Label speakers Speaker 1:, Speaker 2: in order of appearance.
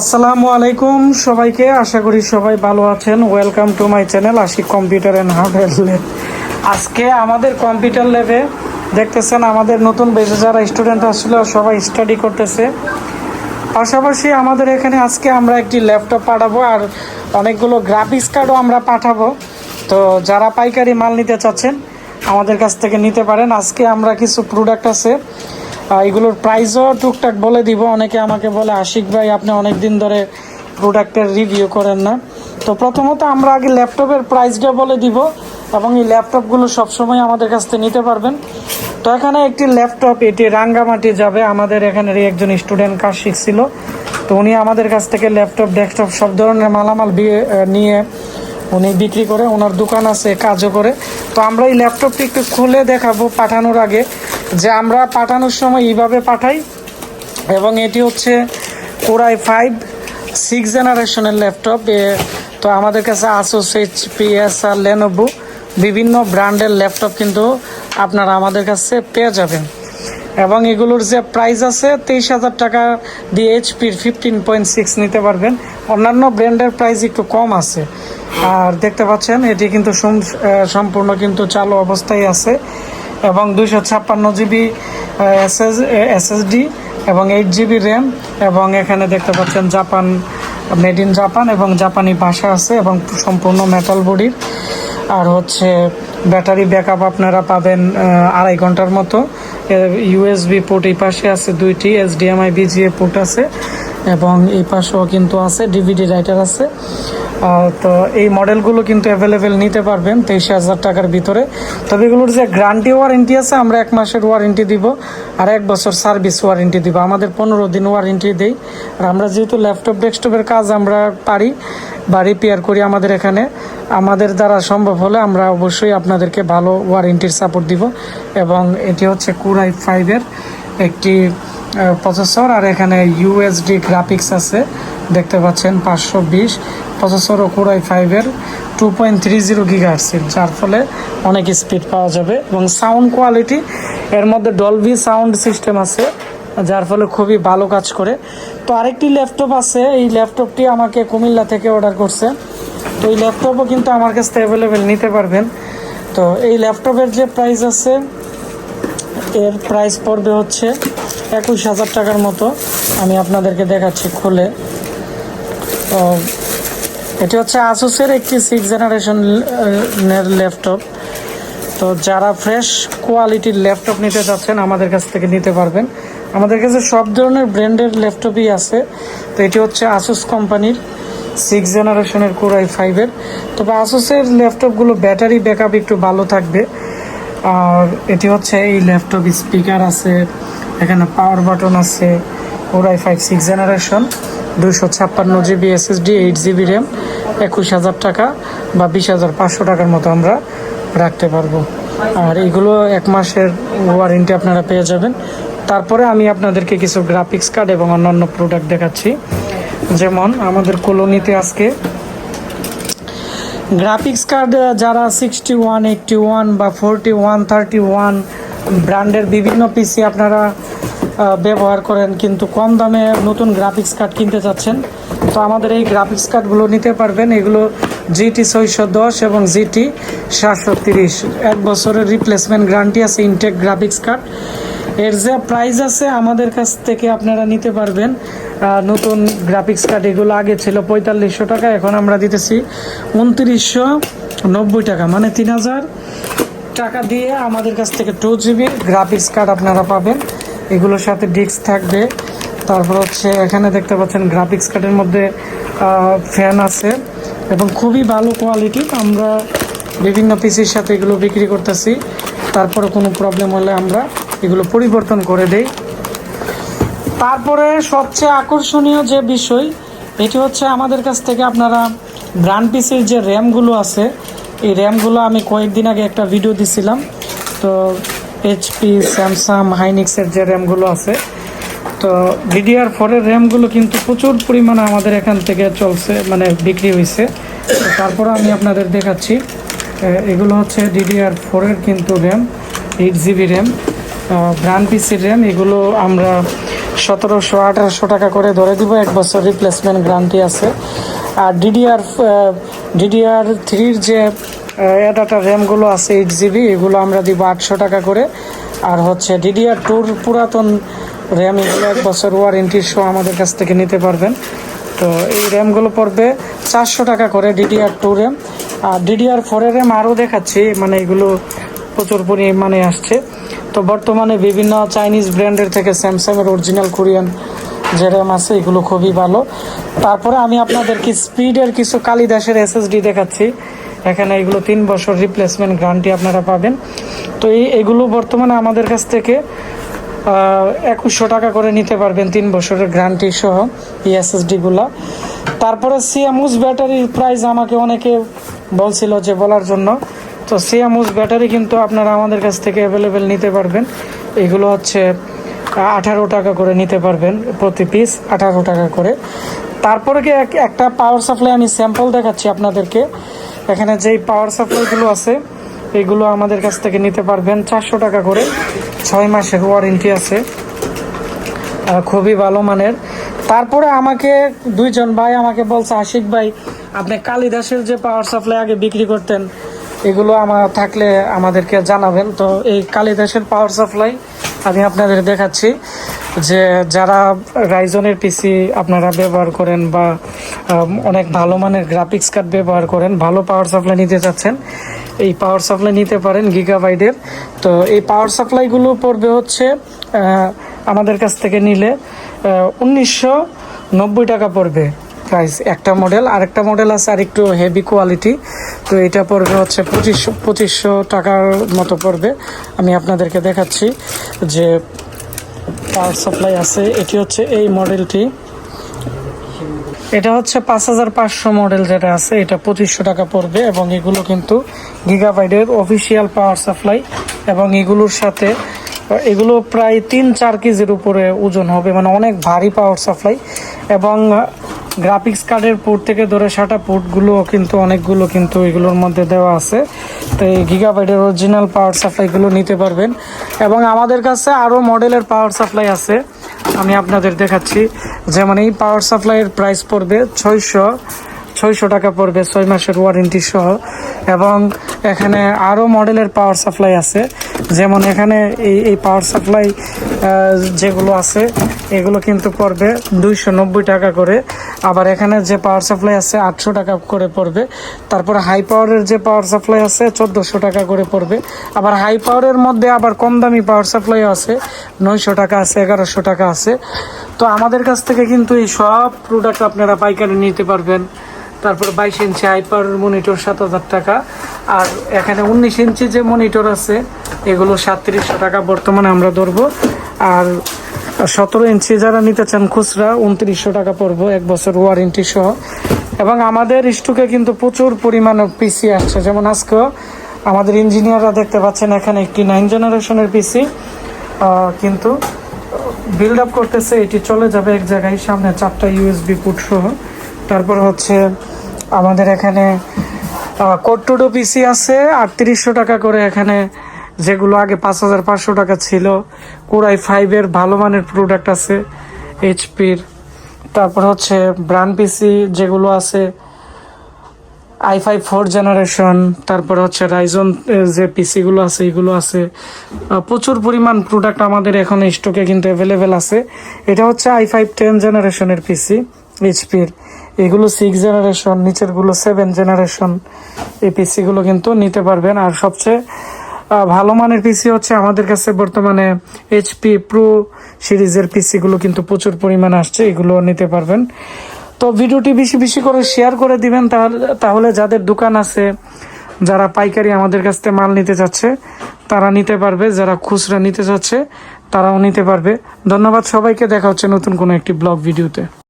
Speaker 1: আসসালামু আলাইকুম সবাইকে। আশা করি সবাই ভালো আছেন। Welcome to my channel Ashiq computer and hardware lab আজকে আমাদের কম্পিউটার ল্যাবে দেখতেছেন আমাদের নতুন বেঁচে যারা স্টুডেন্ট আসছিল, সবাই স্টাডি করতেছে। পাশাপাশি আমাদের এখানে আজকে আমরা একটি ল্যাপটপ পাঠাবো আর অনেকগুলো গ্রাফিক্স কার্ডও আমরা পাঠাবো। তো যারা পাইকারি মাল নিতে চাচ্ছেন, আমাদের কাছ থেকে নিতে পারেন। আজকে আমরা কিছু প্রোডাক্ট আছে। এগুলোর প্রাইসও টুকটাক বলে দিব। অনেকে আমাকে বলে, আশিক ভাই, আপনি অনেক দিন ধরে প্রোডাক্টের রিভিউ করেন না। তো প্রথমত আমরা আগে ল্যাপটপের প্রাইসটা বলে দিব এবং এই ল্যাপটপগুলো সবসময় আমাদের কাছ থেকে নিতে পারবেন। তো এখানে একটি ল্যাপটপ, এটি রাঙ্গামাটি যাবে। আমাদের এখানের একজন স্টুডেন্ট কাজ শিখছিল তো উনি আমাদের কাছ থেকে ল্যাপটপ ডেস্কটপ সব ধরনের মালামাল নিয়ে উনি বিক্রি করে, ওনার দোকান আছে কাজও করে। তো আমরা এই ল্যাপটপটি একটু খুলে দেখাবো পাঠানোর আগে। যে আমরা পাঠানোর সময় এইভাবে পাঠাই, এবং এটি হচ্ছে কোরাই ফাইভ সিক্স জেনারেশনের ল্যাপটপ তো আমাদের কাছে আসোস এইচপি এসআর লেনোভো বিভিন্ন ব্র্যান্ডের ল্যাপটপ কিন্তু আপনারা আমাদের কাছে পেয়ে যাবেন। এবং এগুলোর যে প্রাইস আছে, তেইশ হাজার টাকা দিয়ে এইচপির ফিফটিন পয়েন্ট সিক্স নিতে পারবেন। অন্যান্য ব্র্যান্ডের প্রাইস একটু কম আছে। আর দেখতে পাচ্ছেন, এটি কিন্তু সম- সম্পূর্ণ কিন্তু চালু অবস্থায় আছে। এবং দুইশো ছাপ্পান্ন জিবি এসএস এসএসডি এবং এইট জিবি র্যাম এবং এখানে দেখতে পাচ্ছেন জাপান, মেড ইন জাপান এবং জাপানি ভাষা আছে এবং সম্পূর্ণ মেটাল বডির। আর হচ্ছে ব্যাটারি ব্যাকআপ আপনারা পাবেন আড়াই ঘণ্টার মতো। ইউএসবি পোর্ট এই পাশে আছে দুইটি এসডিএমআই বিজিএ পোর্ট আছে এবং এই পাশেও কিন্তু আছে ডিভিডি রাইটার আছে। তো এই মডেলগুলো কিন্তু অ্যাভেলেবেল নিতে পারবেন তেইশ হাজার টাকার ভিতরে। তবে এগুলোর যে গ্যারান্টি ওয়ারেন্টি আছে, আমরা এক মাসের ওয়ারেন্টি দিব আর এক বছর সার্ভিস ওয়ারেন্টি দিব। আমাদের পনেরো দিন ওয়ারেন্টি দেই। আর আমরা যেহেতু ল্যাপটপ ডেস্কটপের কাজ আমরা পারি বা রিপেয়ার করি আমাদের এখানে, আমাদের দ্বারা সম্ভব হলে আমরা অবশ্যই আপনাদেরকে ভালো ওয়ারেন্টির সাপোর্ট দিব। এবং এটি হচ্ছে কুরাই ফাইভের একটি প্রসেসর, আর এখানে ইউএসডি গ্রাফিক্স আছে, দেখতে পাচ্ছেন পাঁচশো বিশ। প্রসেসর ও কুরাই ফাইভের টু পয়েন্ট থ্রি জিরো গিগাহার্সের যার ফলে অনেক স্পিড পাওয়া যাবে। এবং সাউন্ড কোয়ালিটি এর মধ্যে ডলভি সাউন্ড সিস্টেম আছে, যার ফলে খুবই ভালো কাজ করে। তো আরেকটি ল্যাপটপ আছে, এই ল্যাপটপটি আমাকে কুমিল্লা থেকে অর্ডার করছে। তো এই ল্যাপটপও কিন্তু আমার কাছ থেকে অ্যাভেলেবেল নিতে পারবেন। তো এই ল্যাপটপের যে প্রাইস আছে, এর প্রাইস পড়বে হচ্ছে একুশ হাজার টাকার মতো আমি আপনাদেরকে দেখাচ্ছি খুলে। তো এটি হচ্ছে আসুসের একটি সিক্স জেনারেশনের ল্যাপটপ তো যারা ফ্রেশ কোয়ালিটির ল্যাপটপ নিতে চাচ্ছেন, আমাদের কাছ থেকে নিতে পারবেন। আমাদের কাছে সব ধরনের ব্র্যান্ডের ল্যাপটপই আছে। তো এটি হচ্ছে আসুস কোম্পানির সিক্স জেনারেশনের কোরাই ফাইভের তবে আসুসের ল্যাপটপগুলো ব্যাটারি ব্যাকআপ একটু ভালো থাকবে। আর এটি হচ্ছে এই ল্যাপটপ স্পিকার আছে। এখানে পাওয়ার বাটন আছে ওরাই ফাইভ সিক্স জেনারেশন দুশো ছাপ্পান্ন GB SSD eight GB RAM একুশ হাজার টাকা বা বিশ হাজার পাঁচশো টাকার মতো আমরা রাখতে পারব। আর এগুলো এক মাসের ওয়ারেন্টি আপনারা পেয়ে যাবেন। তারপরে আমি আপনাদেরকে কিছু গ্রাফিক্স কার্ড এবং অন্যান্য প্রোডাক্ট দেখাচ্ছি। যেমন আমাদের কলোনিতে আজকে গ্রাফিক্স কার্ড যারা সিক্সটি ওয়ান এইটটি ওয়ান বা ফোরটি ওয়ান থার্টি ওয়ান ব্র্যান্ডের বিভিন্ন পিসি আপনারা ব্যবহার করেন, কিন্তু কম দামে নতুন গ্রাফিক্স কার্ড কিনতে চাচ্ছেন। তো আমাদের এই গ্রাফিক্স কার্ডগুলো নিতে পারবেন। এগুলো জিটি ছয়শো দশ এবং জিটি সাতশো তিরিশ। এক বছরের রিপ্লেসমেন্ট গ্যারান্টি আছে ইনটেক গ্রাফিক্স কার্ড এর যে প্রাইস আছে আমাদের কাছ থেকে আপনারা নিতে পারবেন। নতুন গ্রাফিক্স কার্ড এগুলো আগে ছিল পঁয়তাল্লিশশো টাকা, এখন আমরা দিতেছি উনত্রিশশো নব্বই টাকা মানে তিন হাজার টাকা দিয়ে আমাদের কাছ থেকে টু জিবি গ্রাফিক্স কার্ড আপনারা পাবেন। এগুলোর সাথে ডিস্ক থাকবে। তারপর হচ্ছে এখানে দেখতে পাচ্ছেন গ্রাফিক্স কার্ডের মধ্যে ফ্যান আছে এবং খুবই ভালো কোয়ালিটি আমরা বিভিন্ন পিসির সাথে এগুলো বিক্রি করতেছি। তারপরে কোনো প্রবলেম হলে আমরা এগুলো পরিবর্তন করে দেই। তারপরে সবচেয়ে আকর্ষণীয় যে বিষয়, এটি হচ্ছে আমাদের কাছ থেকে আপনারা ব্র্যান্ড পিসির যে র্যামগুলো আছে এই র্যামগুলো আমি কয়েকদিন আগে একটা ভিডিও দিছিলাম। তো এইচপি স্যামসাং হাইনিক্সের যে র্যামগুলো আছে, তো ডিডিআর ফোরের র্যামগুলো কিন্তু প্রচুর পরিমাণে আমাদের এখান থেকে চলছে মানে বিক্রি হয়েছে তারপরে আমি আপনাদের দেখাচ্ছি এগুলো হচ্ছে ডিডিআর ফোরের কিন্তু RAM eight GB RAM brand পিসির র্যাম। এগুলো আমরা সতেরোশো আঠারোশো টাকা করে ধরে দিব, এক বছর রিপ্লেসমেন্ট গ্যারান্টি আছে। আর ডিডিআর ডিডিআর থ্রির যে ডাটা র্যামগুলো আছে এইট জিবি এগুলো আমরা দিব আটশো টাকা করে। আর হচ্ছে ডিডিআর টুর পুরাতন র্যাম এগুলো এক বছর ওয়ারেন্টি সহ আমাদের কাছ থেকে নিতে পারবেন। তো এই র্যামগুলো পড়বে চারশো টাকা করে ডিডিআর টু র্যাম আর ডিডিআর ফোরের র্যাম আরও দেখাচ্ছি মানে এগুলো প্রচুর পরিমাণে আসছে। তো বর্তমানে বিভিন্ন চাইনিজ ব্র্যান্ডের থেকে স্যামসাংয়ের অরিজিনাল কোরিয়ান যে র্যাম আছে, এগুলো খুবই ভালো। তারপরে আমি আপনাদেরকে স্পিডের কিছু কালিদাসের এসএসডি দেখাচ্ছি। এখানে এগুলো তিন বছর রিপ্লেসমেন্ট গ্যারান্টি আপনারা পাবেন। তো এই এগুলো বর্তমানে আমাদের কাছ থেকে একুশশো টাকা করে নিতে পারবেন তিন বছরের গ্যারান্টি সহ এই এসএসডিগুলো তারপরে সিএমউস ব্যাটারির প্রাইস আমাকে অনেকে বলছিল যে বলার জন্য। তো সিএমউস ব্যাটারি কিন্তু আপনারা আমাদের কাছ থেকে অ্যাভেলেবেল নিতে পারবেন। এগুলো হচ্ছে আঠারো টাকা করে নিতে পারবেন প্রতি পিস আঠারো টাকা করে। তারপরে কি এক- একটা পাওয়ার সাপ্লাই আমি স্যাম্পল দেখাচ্ছি আপনাদেরকে। এখানে যেই পাওয়ার সাপ্লাইগুলো আছে, এগুলো আমাদের কাছ থেকে নিতে পারবেন চারশো টাকা করে। ছয় মাসের ওয়ারেন্টি আছে। খুবই ভালো মানের। তারপরে আমাকে দুইজন ভাই আমাকে বলছে, আশিক ভাই, আপনি কালিদাসের যে পাওয়ার সাপ্লাই আগে বিক্রি করতেন, এগুলো আমার থাকলে আমাদেরকে জানাবেন। তো এই কালিদাসের পাওয়ার সাপ্লাই আমি আপনাদের দেখাচ্ছি যে যারা রাইজনের পিসি আপনারা ব্যবহার করেন বা অনেক ভালো মানের গ্রাফিক্স কার্ড ব্যবহার করেন, ভালো পাওয়ার সাপ্লাই নিতে চাচ্ছেন, এই পাওয়ার সাপ্লাই নিতে পারেন গিগাবাইটের তো এই পাওয়ার সাপ্লাইগুলো পড়বে হচ্ছে আমাদের কাছ থেকে নিলে উনিশশো নব্বই টাকা পড়বে। প্রাইস একটা মডেল আরেকটা মডেল আছে আর একটু হেভি কোয়ালিটি তো এটা পড়বে হচ্ছে পঁচিশশো পঁচিশশো টাকার মতো পড়বে। আমি আপনাদেরকে দেখাচ্ছি যে পাওয়ার সাপ্লাই আছে। এটি হচ্ছে এই মডেলটি এটা হচ্ছে পাঁচ হাজার পাঁচশো মডেল যেটা আছে, এটা পঁচিশশো টাকা পড়বে এবং এগুলো কিন্তু গিগাবাইটের অফিসিয়াল পাওয়ার সাপ্লাই এবং এগুলোর সাথে, এগুলো প্রায় তিন চার কেজির উপরে ওজন হবে মানে অনেক ভারী পাওয়ার সাপ্লাই এবং গ্রাফিক্স কার্ডের পোর্ট থেকে ধরে সাটা পোর্টগুলো কিন্তু অনেকগুলো কিন্তু এগুলোর মধ্যে দেওয়া আছে। তো এই গিগাবাইটের অরিজিনাল পাওয়ার সাপ্লাইগুলো নিতে পারবেন। এবং আমাদের কাছে আরও মডেলের পাওয়ার সাপ্লাই আছে। আমি আপনাদের দেখাচ্ছি। যেমন এই পাওয়ার সাপ্লাইয়ের প্রাইস পড়বে ছয়শো ছয়শো টাকা পড়বে, ছয় মাসের ওয়ারেন্টি সহ। এবং এখানে আরও মডেলের পাওয়ার সাপ্লাই আছে। যেমন এখানে এই এই পাওয়ার সাপ্লাই যেগুলো আছে, এগুলো কিন্তু পড়বে দুইশো নব্বই টাকা করে। আবার এখানে যে পাওয়ার সাপ্লাই আছে, আটশো টাকা করে পড়বে। তারপরে হাই পাওয়ারের যে পাওয়ার সাপ্লাই আছে, চোদ্দোশো টাকা করে পড়বে। আবার হাই পাওয়ারের মধ্যে আবার কম দামি পাওয়ার সাপ্লাইও আছে, নয়শো টাকা আছে, এগারোশো টাকা আছে। তো আমাদের কাছ থেকে কিন্তু এই সব প্রোডাক্ট আপনারা পাইকারি নিতে পারবেন। তারপর বাইশ ইঞ্চি আইপার মনিটর সাত হাজার টাকা। আর এখানে উনিশ ইঞ্চি যে মনিটর আছে, এগুলো সাতত্রিশশো টাকা বর্তমানে আমরা ধরবো। আর সতেরো ইঞ্চি যারা নিতে চান খুচরা, উনত্রিশশো টাকা পড়ব এক বছর ওয়ারেন্টি সহ। এবং আমাদের স্টকে কিন্তু প্রচুর পরিমাণ পিসি আসছে। যেমন আজকেও আমাদের ইঞ্জিনিয়াররা দেখতে পাচ্ছেন, এখানে একটি নাইন জেনারেশনের পিসি কিন্তু বিল্ড আপ করতেছে, এটি চলে যাবে এক জায়গায়, সামনে চারটা ইউএসবি পুট সহ। তারপর হচ্ছে আমাদের এখানে কোট্টুডো পিসি আছে, আটত্রিশশো টাকা করে এখানে যেগুলো আগে পাঁচ হাজার পাঁচশো টাকা ছিল। কোরাই ফাইভের ভালো মানের প্রোডাক্ট আছে এইচপির তারপর হচ্ছে ব্র্যান্ড পিসি যেগুলো আছে আই ফাইভ ফোর জেনারেশন তারপর হচ্ছে রাইজন যে পিসিগুলো আছে, এগুলো আছে। প্রচুর পরিমাণ প্রোডাক্ট আমাদের এখন স্টকে কিন্তু অ্যাভেলেবেল আছে। এটা হচ্ছে আই ফাইভ টেন জেনারেশনের পিসি এইচপির এগুলো সিক্স জেনারেশন নিচেরগুলো সেভেন জেনারেশন এই পিসিগুলো কিন্তু নিতে পারবেন। আর সবচেয়ে ভালো মানের পিসি হচ্ছে আমাদের কাছে বর্তমানে এইচপি প্রো সিরিজের পিসিগুলো কিন্তু প্রচুর পরিমাণে আসছে। এগুলো নিতে পারবেন। তো ভিডিওটি বেশি বেশি করে শেয়ার করে দিবেন। তাহলে তাহলে যাদের দোকান আছে, যারা পাইকারি আমাদের কাছ থেকে মাল নিতে চাচ্ছে, তারা নিতে পারবে। যারা খুচরা নিতে চাচ্ছে, তারাও নিতে পারবে। ধন্যবাদ সবাইকে। দেখা হচ্ছে নতুন কোনো একটি ব্লগ ভিডিওতে।